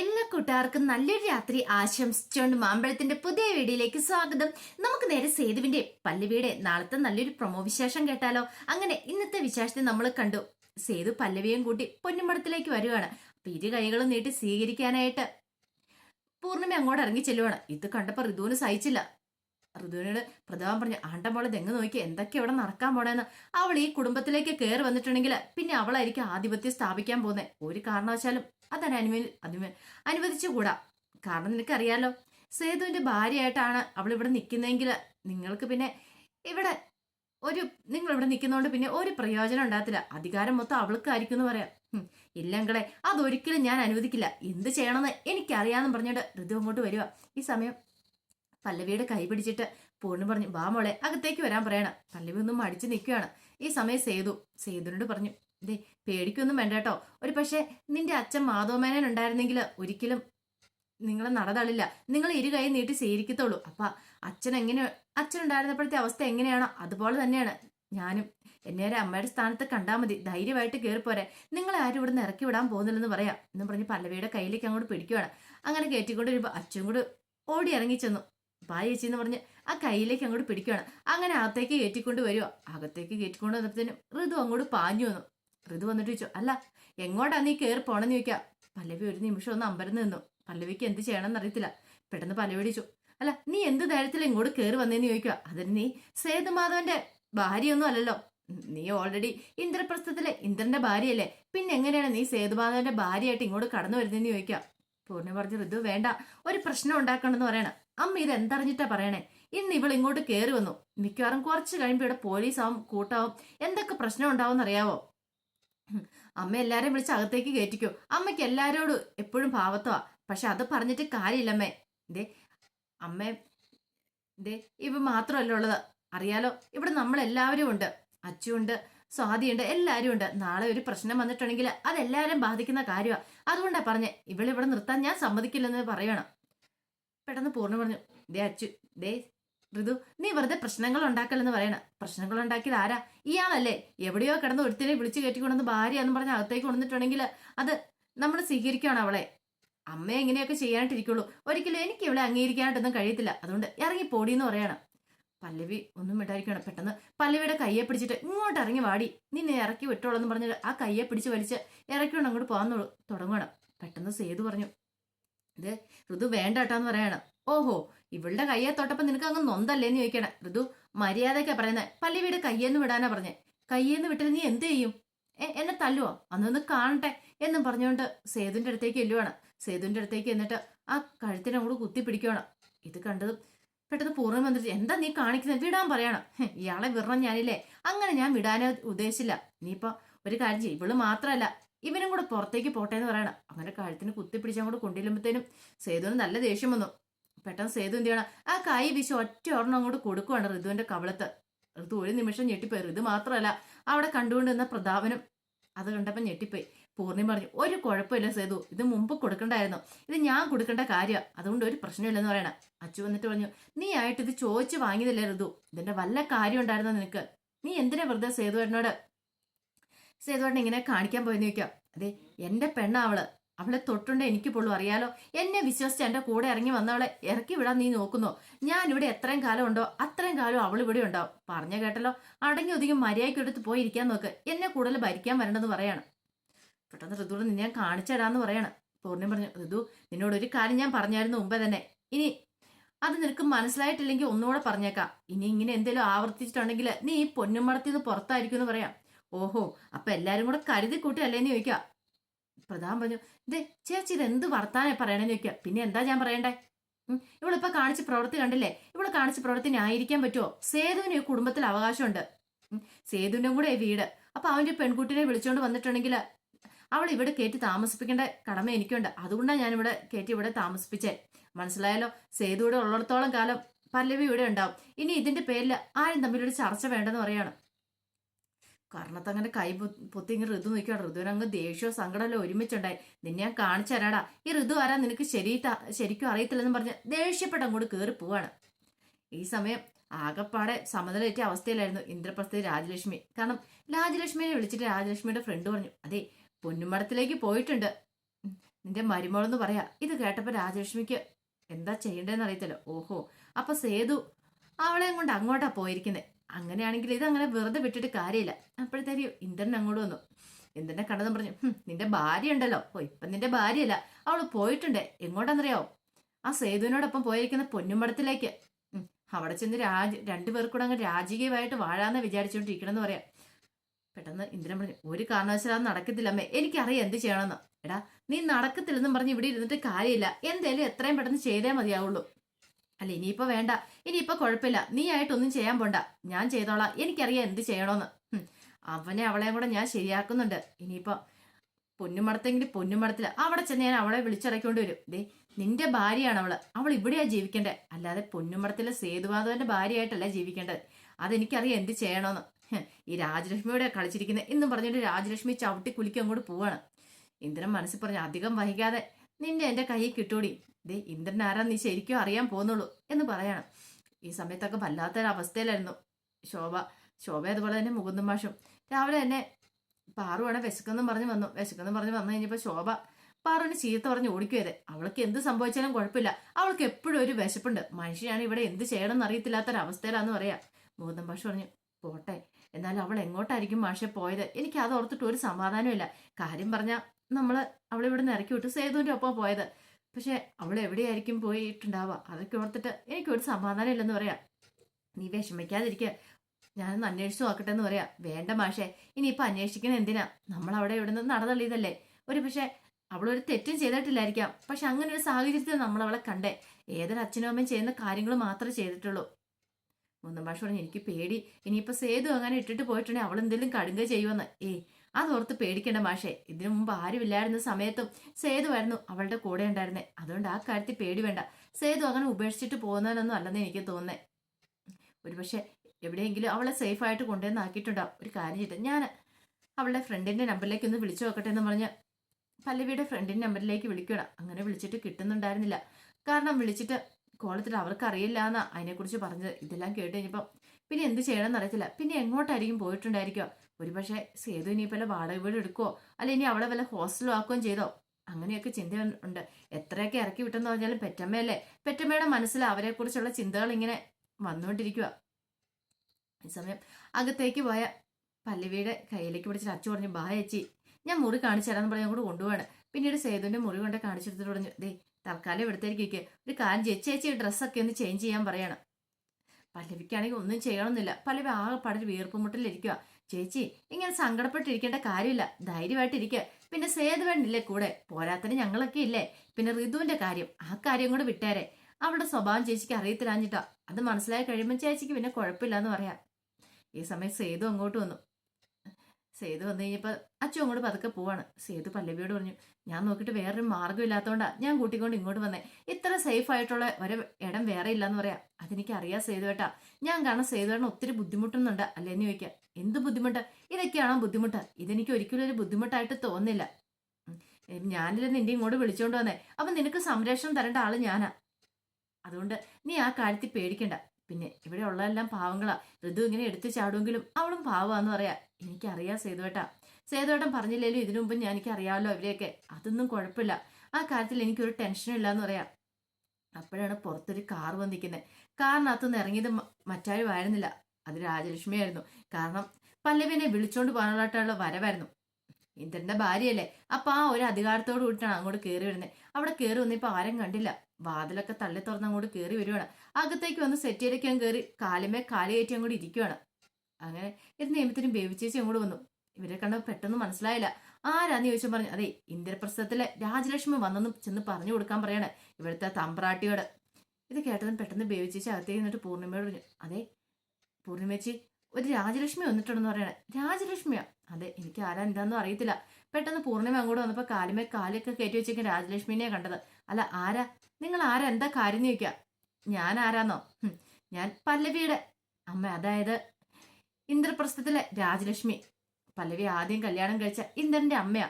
എല്ലാ കൂട്ടുകാർക്കും നല്ലൊരു രാത്രി ആശംസിച്ചുകൊണ്ട് മാമ്പഴത്തിന്റെ പുതിയ വീഡിയോയിലേക്ക് സ്വാഗതം. നമുക്ക് നേരെ സേതുവിന്റെ പല്ലവിയുടെ നാളത്തെ നല്ലൊരു പ്രൊമോ വിശേഷം കേട്ടാലോ? അങ്ങനെ ഇന്നത്തെ വിശേഷത്തെ നമ്മൾ കണ്ടു. സേതു പല്ലവിയും കൂട്ടി പൊന്നുമടത്തിലേക്ക് വരുവാണ്. അപ്പൊ ഇരു കൈകളും നീട്ടി സ്വീകരിക്കാനായിട്ട് പൂർണിമ അങ്ങോട്ട് ഇറങ്ങി ചെല്ലുവാണ്. ഇത് കണ്ടപ്പോ ഋതുവിന് സഹിച്ചില്ല. ഋതുവിനോട് പ്രതാപം പറഞ്ഞു ആണ്ടമോളെ തെങ്ങ് നോക്കി എന്തൊക്കെ ഇവിടെ നടക്കാൻ പോണേന്ന്? അവൾ ഈ കുടുംബത്തിലേക്ക് കയറി വന്നിട്ടുണ്ടെങ്കിൽ പിന്നെ അവളായിരിക്കും ആധിപത്യം സ്ഥാപിക്കാൻ പോകുന്നത് ഒരു കാരണവശാലും അതാണ് അനുവ അനുവ അനുവദിച്ചുകൂടാ. കാരണം നിനക്കറിയാലോ സേതുവിന്റെ ഭാര്യയായിട്ടാണ് അവൾ ഇവിടെ നിൽക്കുന്നതെങ്കിൽ നിങ്ങൾക്ക് പിന്നെ ഇവിടെ ഒരു നിങ്ങൾ ഇവിടെ നിൽക്കുന്നതുകൊണ്ട് പിന്നെ ഒരു പ്രയോജനം ഉണ്ടാകത്തില്ല. അധികാരം മൊത്തം അവൾക്കായിരിക്കും എന്ന് പറയാം. ഇല്ലങ്കളെ അതൊരിക്കലും ഞാൻ അനുവദിക്കില്ല. എന്ത് ചെയ്യണമെന്ന് എനിക്കറിയാമെന്ന് പറഞ്ഞിട്ട് ഋതു അങ്ങോട്ട് വരിക ഈ സമയം പല്ലവിയുടെ കൈ പിടിച്ചിട്ട് പൂർണി പറഞ്ഞു വാ മോളെ അകത്തേക്ക് വരാൻ പറയണം. പല്ലവി ഒന്നും മടിച്ചു നിൽക്കുകയാണ്. ഈ സമയം സേതു സേതുനോട് പറഞ്ഞു ദേ പേടിക്കൊന്നും വേണ്ട കേട്ടോ. ഒരു പക്ഷേ നിന്റെ അച്ഛൻ മാധവമേനൻ ഉണ്ടായിരുന്നെങ്കിൽ ഒരിക്കലും നിങ്ങളെ നടതള്ളില്ല. നിങ്ങൾ ഇരു കൈ നീട്ടി സ്വീകരിക്കത്തുള്ളൂ. അപ്പൊ അച്ഛൻ എങ്ങനെ അച്ഛൻ ഉണ്ടായിരുന്നപ്പോഴത്തെ അവസ്ഥ എങ്ങനെയാണോ അതുപോലെ തന്നെയാണ്. ഞാനും എന്നെ ഒരു അമ്മയുടെ സ്ഥാനത്ത് കണ്ടാൽ മതി. ധൈര്യമായിട്ട് പോരെ. നിങ്ങളെ ആരും ഇവിടെ നിന്ന് ഇറക്കി വിടാൻ പോകുന്നില്ലെന്ന് പറയാം. എന്ന് പറഞ്ഞ് പല്ലവിയുടെ കയ്യിലേക്ക് അങ്ങോട്ട് പിടിക്കുവാണ്. അങ്ങനെ കയറ്റിക്കൊണ്ട് വരുമ്പോൾ അച്ഛൻ കൂടെ ഓടി ഇറങ്ങി ചെന്നു. ബാ ചേച്ചി എന്ന് പറഞ്ഞ് ആ കയ്യിലേക്ക് അങ്ങോട്ട് പിടിക്കുകയാണ് അങ്ങനെ അകത്തേക്ക് കയറ്റിക്കൊണ്ട് വരുമോ അകത്തേക്ക് കയറ്റിക്കൊണ്ട് വന്നപ്പോഴത്തേനും ഋതു അങ്ങോട്ട് പാഞ്ഞു വന്നു. ഋതു വന്നിട്ട് ചോദിച്ചു അല്ല എങ്ങോട്ടാ നീ കയറി പോണെന്ന് ചോദിക്കാം? പല്ലവി ഒരു നിമിഷം ഒന്ന് അമ്പരന്ന് നിന്നു. പല്ലവിക്ക് എന്ത് ചെയ്യണമെന്ന് അറിയത്തില്ല. പെട്ടെന്ന് പല്ലവി അല്ല നീ എന്ത് ധൈര്യത്തിൽ ഇങ്ങോട്ട് കയറി വന്നേന്ന് ചോദിക്കുക അതിന് നീ സേതുമാധവന്റെ ഭാര്യയൊന്നും അല്ലല്ലോ. നീ ഓൾറെഡി ഇന്ദ്രപ്രസ്ഥത്തിലെ ഇന്ദ്രന്റെ ഭാര്യയല്ലേ. പിന്നെ എങ്ങനെയാണ് നീ സേതുമാധവന്റെ ഭാര്യയായിട്ട് ഇങ്ങോട്ട് കടന്നു വരുന്നതെന്ന് ചോദിക്കുക പൂർണ പറഞ്ഞു ഋതു വേണ്ട ഒരു പ്രശ്നം ഉണ്ടാക്കണമെന്ന് പറയണം. അമ്മ ഇത് എന്തറിഞ്ഞിട്ടാ പറയണേ? ഇന്ന് ഇവൾ ഇങ്ങോട്ട് കയറി വന്നു. മിക്കവാറും കുറച്ച് കഴിയുമ്പോൾ ഇവിടെ പോലീസാവും കൂട്ടാവും. എന്തൊക്കെ പ്രശ്നം ഉണ്ടാവും അറിയാവോ. അമ്മ എല്ലാരെയും വിളിച്ച് അകത്തേക്ക് കയറ്റിക്കോ അമ്മയ്ക്ക് എല്ലാരോടും എപ്പോഴും ഭാവത്തവാ പക്ഷെ അത് പറഞ്ഞിട്ട് കാര്യമില്ലമ്മേ ദേ അമ്മേ ദേ ഇവ മാത്രമല്ല ഉള്ളത്. അറിയാലോ ഇവിടെ നമ്മൾ എല്ലാവരും ഉണ്ട്. അച്ചുണ്ട് സ്വാതിയുണ്ട് എല്ലാവരും ഉണ്ട് നാളെ ഒരു പ്രശ്നം വന്നിട്ടുണ്ടെങ്കിൽ അതെല്ലാവരും ബാധിക്കുന്ന കാര്യമാണ് അതുകൊണ്ടാ പറഞ്ഞേ ഇവളിവിടെ നിർത്താൻ ഞാൻ സമ്മതിക്കില്ലെന്ന് പറയണം. പെട്ടെന്ന് പൂർണ പറഞ്ഞു ദേ അച്ചു ദേ ഋതു നീ വെറുതെ പ്രശ്നങ്ങൾ ഉണ്ടാക്കലെന്ന് പറയണം. പ്രശ്നങ്ങൾ ഉണ്ടാക്കിയത് ആരാ? ഇയാളല്ലേ. എവിടെയോ കിടന്ന് ഒരുത്തിനെ വിളിച്ചു കയറ്റിക്കൊണ്ടെന്ന് ഭാര്യ എന്ന് പറഞ്ഞ് അകത്തേക്ക് കൊണ്ടുവന്നിട്ടുണ്ടെങ്കിൽ അത് നമ്മൾ സ്വീകരിക്കുകയാണ് അവളെ. അമ്മ എങ്ങനെയൊക്കെ ചെയ്യാനായിട്ടിരിക്കുള്ളൂ. ഒരിക്കലും എനിക്ക് ഇവിടെ അംഗീകരിക്കാനായിട്ടൊന്നും കഴിയത്തില്ല. അതുകൊണ്ട് ഇറങ്ങി പോടിയെന്ന് പറയണം. പല്ലവി ഒന്നും വിട്ടായിരിക്കണം പെട്ടെന്ന് പല്ലവിയുടെ കയ്യെ പിടിച്ചിട്ട് ഇങ്ങോട്ട് ഇറങ്ങി വാടി. നിന്നെ ഇറക്കി വിട്ടോളെന്ന് പറഞ്ഞിട്ട് ആ കയ്യെ പിടിച്ച് വലിച്ച് ഇറക്കിക്കൊണ്ട് അങ്ങോട്ട് പോകാൻ തുടങ്ങണം. പെട്ടെന്ന് സേതു പറഞ്ഞു ഇത് ഋതു വേണ്ട കേട്ടാന്ന് പറയണം. ഓഹോ ഇവളുടെ കയ്യെ തൊട്ടപ്പോൾ നിനക്ക് അങ്ങ് നൊന്തല്ലേന്ന് ചോദിക്കണം. ഋതു മര്യാദയ്ക്കാ പറയുന്നത് പല്ലവിയുടെ കയ്യെന്ന് വിടാനാ പറഞ്ഞേ. കയ്യെന്ന് വിട്ടിട്ട് നീ എന്ത് ചെയ്യും? എന്നെ തല്ലുവോ? അന്നൊന്ന് കാണട്ടെ എന്നും പറഞ്ഞുകൊണ്ട് സേതുവിന്റെ അടുത്തേക്ക് എല്ലുവാണ് സേതുവിന്റെ അടുത്തേക്ക് എന്നിട്ട് ആ കഴുത്തിനെ അങ്ങോട്ട് കുത്തി പിടിക്കണം ഇത് കണ്ടതും പെട്ടെന്ന് പൂർണ വന്നിട്ട് എന്താ നീ കാണിക്കുന്നത് വിടാൻ പറയണം. ഇയാളെ വിറണം ഞാനില്ലേ. അങ്ങനെ ഞാൻ വിടാനേ ഉദ്ദേശിച്ചില്ല. നീയിപ്പോ ഒരു കാര്യം ചെയ്യും. ഇവൾ മാത്രമല്ല ഇവനും കൂടെ പുറത്തേക്ക് പോട്ടെ എന്ന് പറയണം. അങ്ങനെ കഴുത്തിന് കുത്തിപ്പിടിച്ച് അങ്ങോട്ട് കൊണ്ടുവരുമ്പോഴത്തേനും സേതുവിന് നല്ല ദേഷ്യം വന്നു. പെട്ടെന്ന് സേതു എന്ത് ചെയ്യണം? ആ കൈ വീശി ഒറ്റ ഒരെണ്ണം അങ്ങോട്ട് കൊടുക്കുവാണ് ഋതുവിന്റെ കവളത്ത്. ഋതു ഒരു നിമിഷം ഞെട്ടിപ്പോയി. ഋതു മാത്രമല്ല അവിടെ കണ്ടുകൊണ്ടിരുന്ന പ്രതാപനും അത് കണ്ടപ്പോൾ ഞെട്ടിപ്പോയി. പൂർണിമ പറഞ്ഞു ഒരു കുഴപ്പമില്ല സേതു ഇത് മുമ്പ് കൊടുക്കണ്ടായിരുന്നു. ഇത് ഞാൻ കൊടുക്കേണ്ട കാര്യം. അതുകൊണ്ട് ഒരു പ്രശ്നമില്ലെന്ന് പറയണം. അച്ചു വന്നിട്ട് പറഞ്ഞു നീ ആയിട്ട് ഇത് ചോദിച്ച് വാങ്ങിയതല്ലേ ഋതു? ഇതിന്റെ വല്ല കാര്യം ഉണ്ടായിരുന്നോ നിനക്ക്? നീ എന്തിനാ വെറുതെ സേതുവേട്ടനോട് സേതുവേട്ടൻ ഇങ്ങനെ കാണിക്കാൻ പോയെന്ന് ചോദിക്കാം അതെ എന്റെ പെണ്ണ അവൾ അവളെ തൊട്ടുണ്ട് എനിക്ക് പോലും അറിയാലോ. എന്നെ വിശ്വസിച്ച് എന്റെ കൂടെ ഇറങ്ങി വന്നവളെ ഇറക്കി വിടാൻ നീ നോക്കുന്നു. ഞാൻ ഇവിടെ എത്രയും കാലം ഉണ്ടോ അത്രയും കാലം അവൾ ഇവിടെ ഉണ്ടാവും. പറഞ്ഞ കേട്ടല്ലോ അടങ്ങി ഒതുങ്ങി മര്യാദയ്ക്ക് എടുത്ത് പോയി ഇരിക്കാൻ നോക്ക്. എന്നെ കൂടുതൽ ഭരിക്കാൻ വരണ്ടെന്ന് പറയാണ്. പെട്ടെന്ന് ഋതുവിടെ നിന്നെ ഞാൻ കാണിച്ചു പറയണം പറയാണ്. പൂർണിം പറഞ്ഞു ഋതു നിന്നോട് ഒരു കാര്യം ഞാൻ പറഞ്ഞായിരുന്നു മുമ്പേ തന്നെ. ഇനി അത് നിനക്ക് മനസ്സിലായിട്ടില്ലെങ്കിൽ ഒന്നുകൂടെ പറഞ്ഞേക്കാം. ഇനി ഇങ്ങനെ എന്തെങ്കിലും ആവർത്തിച്ചിട്ടുണ്ടെങ്കിൽ നീ ഈ പൊന്നുമടത്തിന്ന് പുറത്തായിരിക്കും എന്ന് പറയാം. ഓഹോ അപ്പൊ എല്ലാരും കൂടെ കരുതി കൂട്ടി അല്ലേന്ന് ചോദിക്കാം പ്രധാൻ പറഞ്ഞു ഇതേ ചേച്ചി ഇത് എന്ത് വർത്താനെ പറയണേന്ന് ചോദിക്കുക. പിന്നെ എന്താ ഞാൻ പറയണ്ടേ? ഇവളിപ്പോ കാണിച്ച പ്രവൃത്തി കണ്ടില്ലേ? ഇവൾ കാണിച്ച പ്രവൃത്തി ന്യായീകരിക്കാൻ പറ്റുമോ സേതുവിന് കുടുംബത്തിൽ അവകാശമുണ്ട്. സേതുവിനും കൂടെ വീട്. അപ്പൊ അവന്റെ പെൺകുട്ടിനെ വിളിച്ചോണ്ട് വന്നിട്ടുണ്ടെങ്കിൽ അവൾ ഇവിടെ കയറ്റി താമസിപ്പിക്കേണ്ട കടമ എനിക്കുണ്ട്. അതുകൊണ്ടാണ് ഞാൻ ഇവിടെ കയറ്റി ഇവിടെ താമസിപ്പിച്ചേ. മനസ്സിലായാലോ സേതു ഇവിടെ ഉള്ളിടത്തോളം കാലം പല്ലവി ഇവിടെ ഉണ്ടാവും. ഇനി ഇതിന്റെ പേരിൽ ആരും തമ്മിലൊരു ചർച്ച വേണ്ടെന്ന് പറയാണ്. കർണത്തങ്ങനെ കൈ പൊത്തി ഇങ്ങനെ ഋതു നിൽക്കുകയാണ് ഋതുവിനങ്ങ് ദേഷ്യവും സങ്കടമല്ലോ ഒരുമിച്ചുണ്ടായി. നിന്നെ ഞാൻ കാണിച്ചു തരാടാ ഈ ഋതു ആരാ? നിനക്ക് ശരി ശരിക്കും അറിയത്തില്ലെന്ന് പറഞ്ഞ് ദേഷ്യപ്പെട്ട് അങ്ങോട്ട് കയറി പോവാണ്. ഈ സമയം ആകപ്പാടെ സമതലേറ്റ അവസ്ഥയിലായിരുന്നു ഇന്ദ്രപ്രസ്ഥ രാജലക്ഷ്മി. കാരണം രാജലക്ഷ്മിയെ വിളിച്ചിട്ട് രാജലക്ഷ്മിയുടെ ഫ്രണ്ട് പറഞ്ഞു അതെ പൊന്നുമടത്തിലേക്ക് പോയിട്ടുണ്ട്. നിന്റെ മരുമോളെന്ന് പറയാ. ഇത് കേട്ടപ്പോ രാജലക്ഷ്മിക്ക് എന്താ ചെയ്യണ്ടേന്ന് അറിയത്തില്ല. ഓഹോ അപ്പൊ സേതു അവളെ കൊണ്ട് അങ്ങോട്ടാ പോയിരിക്കുന്നത് അങ്ങനെയാണെങ്കിൽ ഇത് അങ്ങനെ വെറുതെ വിട്ടിട്ട് കാര്യമില്ല. അപ്പോഴത്തേക്കും ഇന്ദ്രൻ അങ്ങോട്ട് വന്നു. ഇന്ദ്രനെ കണ്ടതും പറഞ്ഞു നിന്റെ ഭാര്യ ഉണ്ടല്ലോ. ഓ ഇപ്പൊ നിന്റെ ഭാര്യയല്ല. അവൾ പോയിട്ടുണ്ട്. എങ്ങോട്ടാന്നറിയാവോ ആ സേതുവിനോടൊപ്പം പോയിരിക്കുന്ന പൊന്നുമടത്തിലേക്ക് അവിടെ ചെന്ന് രാജ രണ്ടുപേർക്കൂടെ അങ്ങ് രാജകീയമായിട്ട് വാഴാന്ന് വിചാരിച്ചുകൊണ്ടിരിക്കണമെന്ന് പറയാം. പെട്ടെന്ന് ഇന്ദ്രൻ പറഞ്ഞു ഒരു കാരണവശാലും നടക്കത്തില്ല അമ്മേ. എനിക്കറിയാം എന്ത് ചെയ്യണമെന്ന്. എടാ നീ നടക്കത്തില്ലെന്നും പറഞ്ഞ് ഇവിടെ ഇരുന്നിട്ട് കാര്യമില്ല. എന്തായാലും എത്രയും പെട്ടെന്ന് ചെയ്തേ മതിയാവുള്ളൂ. അല്ല ഇനിയിപ്പോ വേണ്ട. ഇനിയിപ്പോ കുഴപ്പമില്ല. നീ ആയിട്ടൊന്നും ചെയ്യാൻ പോണ്ട. ഞാൻ ചെയ്തോളാം. എനിക്കറിയാം എന്ത് ചെയ്യണമെന്ന്. അവനെ അവളെയും കൂടെ ഞാൻ ശരിയാക്കുന്നുണ്ട്. ഇനിയിപ്പോ പൊന്നുമടത്തെങ്കിൽ പൊന്നുമടത്തില്ല അവിടെ ചെന്ന് ഞാൻ അവളെ വിളിച്ചിറക്കേണ്ടി വരും. ദേ നിന്റെ ഭാര്യയാണ് അവൾ. അവൾ ഇവിടെയാ ജീവിക്കേണ്ടത് അല്ലാതെ പൊന്നുമടത്തിലെ സേതുവാദവന്റെ ഭാര്യയായിട്ടല്ല ജീവിക്കേണ്ടത്. അതെനിക്കറിയാം എന്ത് ചെയ്യണമെന്ന് ഈ രാജലക്ഷ്മിയോടെ കളിച്ചിരിക്കുന്നത് എന്നും പറഞ്ഞിട്ട് രാജലക്ഷ്മി ചവിട്ടി കുലിക്കും അങ്ങോട്ട് പോവാണ്. ഇന്ദ്രൻ മനസ്സിൽ പറഞ്ഞു അധികം വഹിക്കാതെ നിന്റെ എന്റെ കൈ കിട്ടൂടി. ദേ ഇന്ദ്രൻ ആരാ നീ ശരിക്കും അറിയാൻ പോകുന്നുള്ളൂ എന്ന് പറയണം. ഈ സമയത്തൊക്കെ വല്ലാത്തൊരവസ്ഥയിലായിരുന്നു ശോഭ. ശോഭ അതുപോലെ തന്നെ മുകുന്ദമാഷും രാവിലെ തന്നെ പാറുവാണ് വിശക്കെന്നും പറഞ്ഞ് വന്നു. വിശക്കെന്നും പറഞ്ഞ് വന്നു കഴിഞ്ഞപ്പോൾ ശോഭ പാറുവിന് ചീത്ത പറഞ്ഞ് ഓടിക്കുവരെ അവൾക്ക് എന്ത് സംഭവിച്ചാലും കുഴപ്പമില്ല. അവൾക്ക് എപ്പോഴും ഒരു വിശപ്പുണ്ട്. മനുഷ്യനാണ് ഇവിടെ എന്ത് ചെയ്യണമെന്ന് അറിയത്തില്ലാത്തൊരവസ്ഥയിലാന്ന് പറയാം. ഭൂതം മാഷ് പറഞ്ഞു പോട്ടെ. എന്നാൽ അവൾ എങ്ങോട്ടായിരിക്കും മാഷെ പോയത്? എനിക്ക് അത് ഓർത്തിട്ട് ഒരു സമാധാനമില്ല കാര്യം പറഞ്ഞാൽ നമ്മൾ അവളിവിടെ നിന്ന് ഇറക്കി വിട്ട് സേതുവിന്റെ ഒപ്പം പോയത്. പക്ഷെ അവൾ എവിടെയായിരിക്കും പോയിട്ടുണ്ടാവുക? അതൊക്കെ ഓർത്തിട്ട് എനിക്കൊരു സമാധാനം ഇല്ലെന്ന് പറയാം. നീ വിഷമിക്കാതിരിക്കുക ഞാനൊന്ന് അന്വേഷിച്ചു നോക്കട്ടെ എന്ന് പറയാം. വേണ്ട മാഷെ ഇനിയിപ്പോൾ അന്വേഷിക്കണ എന്തിനാ? നമ്മൾ അവിടെ ഇവിടെ നിന്ന് നടതള്ളിയതല്ലേ? ഒരു പക്ഷെ അവളൊരു തെറ്റും ചെയ്തിട്ടില്ലായിരിക്കാം. പക്ഷെ അങ്ങനെ ഒരു സാഹചര്യത്തിൽ നമ്മൾ അവളെ കണ്ടേ. ഏതൊരു അച്ഛനും അമ്മയും ചെയ്യുന്ന കാര്യങ്ങൾ മാത്രമേ ചെയ്തിട്ടുള്ളൂ. മൂന്നാം ഭാഷ പറഞ്ഞു എനിക്ക് പേടി. ഇനിയിപ്പോൾ സേതു അങ്ങനെ ഇട്ടിട്ട് പോയിട്ടുണ്ടെങ്കിൽ അവൾ എന്തെങ്കിലും കടുങ്ക ചെയ്യുമെന്ന്. ഏ അതോർത്ത് പേടിക്കേണ്ട മാഷേ. ഇതിനു മുമ്പ് ആരുമില്ലായിരുന്ന സമയത്തും സേതുവായിരുന്നു അവളുടെ കൂടെ ഉണ്ടായിരുന്നേ. അതുകൊണ്ട് ആ കാര്യത്തിൽ പേടി വേണ്ട. സേതു അങ്ങനെ ഉപേക്ഷിച്ചിട്ട് പോകുന്നതിനൊന്നും അല്ലെന്ന് എനിക്ക് തോന്നുന്നേ. ഒരുപക്ഷെ എവിടെയെങ്കിലും അവളെ സേഫ് ആയിട്ട് കൊണ്ടുവന്ന് ആക്കിയിട്ടുണ്ടാവും ഒരു കാര്യം ചെയ്ത്. ഞാൻ അവളുടെ ഫ്രണ്ടിന്റെ നമ്പറിലേക്ക് ഒന്ന് വിളിച്ചു നോക്കട്ടെ എന്ന് പറഞ്ഞ് പല്ലവിയുടെ ഫ്രണ്ടിന്റെ നമ്പറിലേക്ക് വിളിക്കണം അങ്ങനെ വിളിച്ചിട്ട് കിട്ടുന്നുണ്ടായിരുന്നില്ല. കാരണം വിളിച്ചിട്ട് കോളത്തിൽ അവർക്ക് അറിയില്ല എന്നാ അതിനെക്കുറിച്ച് പറഞ്ഞത്. ഇതെല്ലാം കേട്ട് കഴിഞ്ഞപ്പം പിന്നെ എന്ത് ചെയ്യണമെന്ന് അറിയത്തില്ല. പിന്നെ എങ്ങോട്ടായിരിക്കും പോയിട്ടുണ്ടായിരിക്കോ ഒരുപക്ഷെ സേതു ഇനി വല്ല വാടക വീട് എടുക്കുവോ? അല്ല ഇനി അവളെ വല്ല ഹോസ്റ്റലും ആക്കുകയും ചെയ്തോ? അങ്ങനെയൊക്കെ ചിന്ത ഉണ്ട് എത്രയൊക്കെ ഇറക്കി വിട്ടെന്ന് പറഞ്ഞാലും പെറ്റമ്മയല്ലേ? പെറ്റമ്മയുടെ മനസ്സിൽ അവരെക്കുറിച്ചുള്ള ചിന്തകൾ ഇങ്ങനെ വന്നുകൊണ്ടിരിക്കുക. ഈ സമയം അകത്തേക്ക് പോയ പല്ലവിയുടെ കയ്യിലേക്ക് പിടിച്ചിട്ട് അച്ചു പറഞ്ഞു ബാ ചേച്ചി ഞാൻ മുറി കാണിച്ചു തരാമെന്ന് പറഞ്ഞ് അങ്ങോട്ട് കൊണ്ടുപോവാണ്. പിന്നീട് സേതുവിന്റെ മുറി കൊണ്ട് കാണിച്ചെടുത്തിട്ട് പറഞ്ഞു ദേ തൽക്കാലം ഇവിടത്തേക്ക് ഒരു കാര്യം ചേച്ചി ചേച്ചി ഡ്രസ്സൊക്കെ ഒന്ന് ചേഞ്ച് ചെയ്യാൻ പറയണം. പല്ലവിക്കാണെങ്കിൽ ഒന്നും ചെയ്യണമെന്നില്ല. പല്ലവി ആകെ പടര് വീർപ്പുമുട്ടലിരിക്കുക ചേച്ചി ഇങ്ങനെ സങ്കടപ്പെട്ടിരിക്കേണ്ട കാര്യമില്ല. ധൈര്യമായിട്ടിരിക്കുക പിന്നെ സേതു വേണ്ടില്ലേ കൂടെ? പോരാത്തിന് ഞങ്ങളൊക്കെ ഇല്ലേ? പിന്നെ ഋതുവിന്റെ കാര്യം ആ കാര്യം കൂടെ വിട്ടേരെ. അവളുടെ സ്വഭാവം ചേച്ചിക്ക് അറിയത്തില്ലാഞ്ഞിട്ടാ. അത് മനസ്സിലായി കഴിയുമ്പോൾ ചേച്ചിക്ക് പിന്നെ കുഴപ്പമില്ല എന്ന് പറയാം. ഈ സമയം സേതു അങ്ങോട്ട് വന്നു. സേതു വന്നു കഴിഞ്ഞപ്പോൾ അച്ചു അങ്ങോട്ട് പതുക്കെ പോവാണ്. സേതു പല്ലവിയോട് പറഞ്ഞു ഞാൻ നോക്കിയിട്ട് വേറൊരു മാർഗം ഇല്ലാത്തതുകൊണ്ടാ ഞാൻ കൂട്ടിക്കൊണ്ട് ഇങ്ങോട്ട് വന്നേ. ഇത്ര സേഫ് ആയിട്ടുള്ള ഒരു ഇടം വേറെ ഇല്ലാന്ന് പറയാം. അതെനിക്ക് അറിയാം സേതുവേട്ടാ ഞാൻ കാരണം സേതുവേട്ടൻ ഒത്തിരി ബുദ്ധിമുട്ടുന്നുണ്ട് അല്ലേന്ന് ചോദിക്കാം. എന്ത് ബുദ്ധിമുട്ട്? ഇതൊക്കെയാണോ ബുദ്ധിമുട്ട്? ഇതെനിക്ക് ഒരിക്കലും ഒരു ബുദ്ധിമുട്ടായിട്ട് തോന്നില്ല ഞാനില്ല നിന്റെ ഇങ്ങോട്ട് വിളിച്ചോണ്ട് വന്നേ. അപ്പൊ നിനക്ക് സംരക്ഷണം തരേണ്ട ആൾ ഞാനാ. അതുകൊണ്ട് നീ ആ കാര്യത്തിൽ പേടിക്കണ്ട. പിന്നെ ഇവിടെ ഉള്ളതെല്ലാം പാവങ്ങളാ. ഋതു ഇങ്ങനെ എടുത്തു ചാടുമെങ്കിലും അവളും പാവാന്ന് പറയാ. എനിക്കറിയാം സേതുവേട്ടാ. സേതുവേട്ടൻ പറഞ്ഞില്ലേലും ഇതിനു മുമ്പ് ഞാൻ എനിക്ക് അറിയാമല്ലോ അവരെയൊക്കെ അതൊന്നും കുഴപ്പമില്ല. ആ കാര്യത്തിൽ എനിക്കൊരു ടെൻഷനും ഇല്ലാന്ന് പറയാം. അപ്പോഴാണ് പുറത്തൊരു കാർ വന്നിരിക്കുന്നത് കാറിനകത്തുനിന്ന് ഇറങ്ങിയത് മറ്റാരും ആയിരുന്നില്ല. അത് രാജലക്ഷ്മിയായിരുന്നു. കാരണം പല്ലവിനെ വിളിച്ചോണ്ട് പോകാനായിട്ടുള്ള വരവായിരുന്നു. ഇന്ദ്രന്റെ ഭാര്യയല്ലേ? അപ്പൊ ആ ഒരു അധികാരത്തോട് കൂടിയിട്ടാണ് അങ്ങോട്ട് കയറി വരുന്നത്. അവിടെ കയറി വന്നിപ്പോ ആരും കണ്ടില്ല. വാതിലൊക്കെ തള്ളി തുറന്ന് അങ്ങോട്ട് കയറി വരുവാണ്. അകത്തേക്ക് വന്ന് സെറ്റിയിലേക്കാൻ കയറി കാലുമേ കാലു കയറ്റി അങ്ങോട്ട് ഇരിക്കുവാണ്. അങ്ങനെ ഇത് നിയമത്തിനും ബേബിച്ചേച്ചി അങ്ങോട്ട് വന്നു. ഇവരെ കണ്ട പെട്ടെന്ന് മനസ്സിലായില്ല. ആരാന്ന് ചോദിച്ചു പറഞ്ഞു അതെ ഇന്ദ്രപ്രസ്ഥത്തിലെ രാജലക്ഷ്മി വന്നെന്ന് ചെന്ന് പറഞ്ഞു കൊടുക്കാൻ പറയണേ ഇവിടുത്തെ തമ്പ്രാട്ടിയോട്. ഇത് കേട്ടതും പെട്ടെന്ന് ബേബിച്ചേച്ചി അകത്തേക്ക് നിന്നിട്ട് പൂർണിമയോട് പറഞ്ഞു അതെ പൂർണിമേച്ചി ഒരു രാജലക്ഷ്മി വന്നിട്ടുണ്ടെന്ന് പറയണേ. രാജലക്ഷ്മിയാ? അതെ എനിക്ക് ആരാ എന്താന്നും അറിയത്തില്ല. പെട്ടെന്ന് പൂർണിമ അങ്ങോട്ട് വന്നപ്പോൾ കാലുമേ കാലൊക്കെ കയറ്റി വെച്ചേക്കും രാജലക്ഷ്മിനെ കണ്ടത്. അല്ല ആരാ? നിങ്ങൾ ആരാ? എന്താ കാര്യം ചോദിക്കുക ഞാൻ ആരാന്നോ? ഞാൻ പല്ലവിയുടെ അമ്മ അതായത് ഇന്ദ്രപ്രസ്ഥത്തിലെ രാജലക്ഷ്മി. പല്ലവി ആദ്യം കല്യാണം കഴിച്ച ഇന്ദ്രന്റെ അമ്മയാ.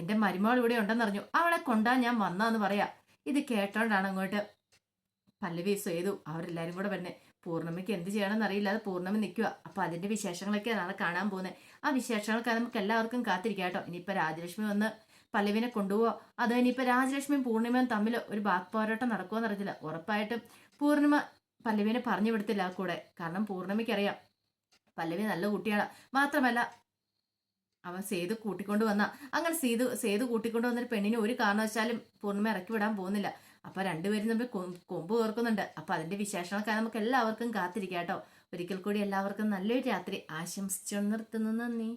എന്റെ മരുമോൾ ഇവിടെ ഉണ്ടെന്ന് ഉണ്ടെന്നറിഞ്ഞു അവളെ കൊണ്ടാ ഞാൻ വന്നാന്ന് പറയാ. ഇത് കേട്ടോണ്ടാണ് അങ്ങോട്ട് പല്ലവി സേതു അവരെല്ലാരും കൂടെ വരുന്നത് പൂർണമയ്ക്ക് എന്ത് ചെയ്യണമെന്ന് അറിയില്ല. അത് പൂർണമി നിൽക്കുക. അപ്പോൾ അതിന്റെ വിശേഷങ്ങളൊക്കെ നാളെ കാണാൻ പോകുന്നത്. ആ വിശേഷങ്ങൾക്ക് നമുക്ക് എല്ലാവർക്കും കാത്തിരിക്കാം കേട്ടോ. ഇനിയിപ്പോൾ രാജലക്ഷ്മി വന്ന് പല്ലവിനെ കൊണ്ടുപോവോ. അതോ ഇനിയിപ്പോൾ രാജലക്ഷ്മിയും പൂർണിമയും തമ്മിൽ ഒരു ബാക്ക് പോരാട്ടം നടക്കുമോ എന്നറിയില്ല ഉറപ്പായിട്ടും പൂർണിമ പല്ലവിനെ പറഞ്ഞു വിടത്തില്ല ആ കൂടെ. കാരണം പൂർണമിക്കറിയാം പല്ലവി നല്ല കുട്ടിയാണ്. മാത്രമല്ല അവൻ സേതു കൂട്ടിക്കൊണ്ടു വന്ന. അങ്ങനെ സേതു സേതു കൂട്ടിക്കൊണ്ടു വന്നൊരു പെണ്ണിനെ ഒരു കാരണവശാലും പൂർണിമ ഇറക്കി വിടാൻ പോകുന്നില്ല. അപ്പൊ രണ്ടുപേരും തമ്മിൽ കൊമ്പ് കോർക്കുന്നുണ്ട്. അപ്പൊ അതിന്റെ വിശേഷങ്ങളൊക്കെ നമുക്ക് എല്ലാവർക്കും കാത്തിരിക്കാം കേട്ടോ ഒരിക്കൽ കൂടി എല്ലാവർക്കും നല്ലൊരു രാത്രി. ആശംസിച്ചു നിർത്തുന്നു. നന്ദി.